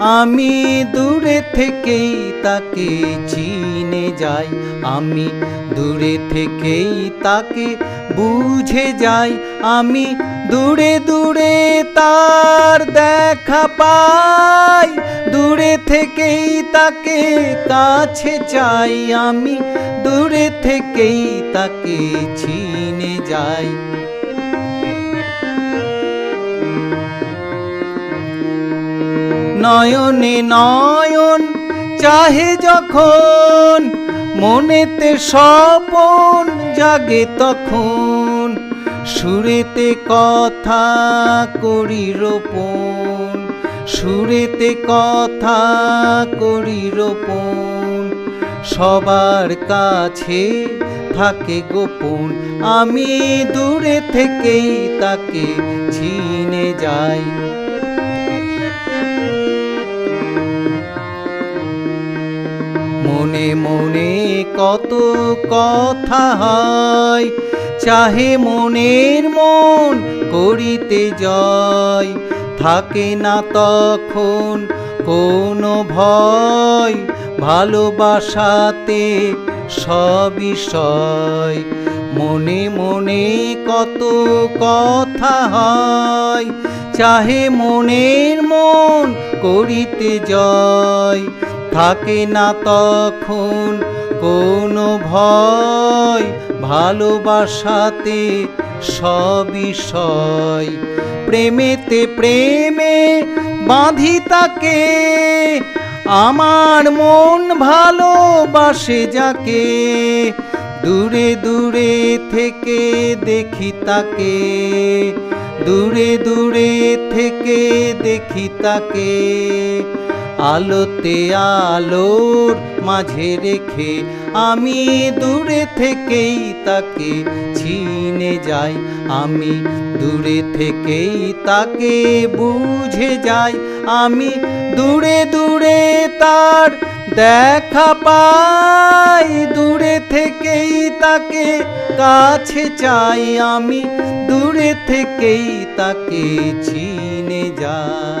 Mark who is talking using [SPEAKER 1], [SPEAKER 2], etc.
[SPEAKER 1] আমি দূরে থেকেই তাকে চিনে যাই। আমি দূরে থেকেই তাকে বুঝে যাই। আমি দূরে দূরে তার দেখা পাই। দূরে থেকেই তাকে কাছে চাই। আমি দূরে থেকেই তাকে চিনে যাই। নয়নে নয়ন চাহে যখন, মনেতে স্বপন জাগে তখন। সুরেতে কথা করি রোপণ, সুরেতে কথা করি রোপণ। সবার কাছে থাকে গোপন, আমি দূরে থেকেই তাকে চিনে যাই। মনে মনে কত কথা হয়, চাহে মনের মন করিতে জয়। থাকে না তখন কোনো ভয়, ভালোবাসাতে সবিষয় মনে মনে কত কথা হয়, চাহে মনের মন করিতে জয়। থাকে না তখন কোনো ভয়, ভালোবাসাতে সবিষয় প্রেমেতে প্রেমে বাঁধি তাকে, আমার মন ভালোবাসে যাকে। দূরে দূরে থেকে দেখি তাকে, দূরে দূরে থেকে দেখি তাকে। আলোতে আলোর মাঝে রেখে আমি দূরে থেকেই তাকে চিনে যাই। আমি দূরে থেকেই তাকে বুঝে যাই। আমি দূরে দূরে তার দেখা পাই। দূরে থেকেই তাকে কাছে চাই। আমি দূরে থেকেই তাকে চিনে যাই।